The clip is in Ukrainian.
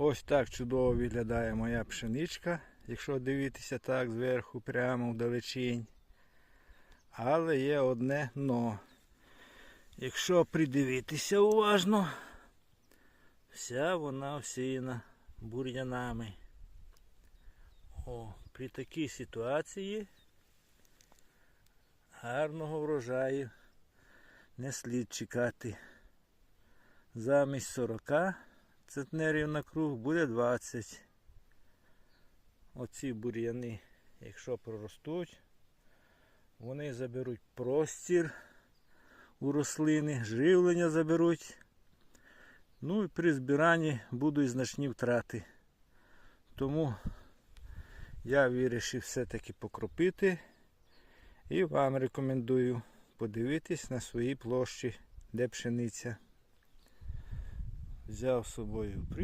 Ось так чудово виглядає моя пшеничка, якщо дивитися так зверху, прямо вдалечінь. Але є одне но. Якщо придивитися уважно, вся вона всіяна бур'янами. О, при такій ситуації гарного врожаю не слід чекати. Замість 40 центнерів на круг буде 20. Оці бур'яни, якщо проростуть, вони заберуть простір у рослини, живлення заберуть. Ну і при збиранні будуть значні втрати. Тому я вирішив все-таки покропити і вам рекомендую подивитись на свої площі, де пшениця. Взяв з собою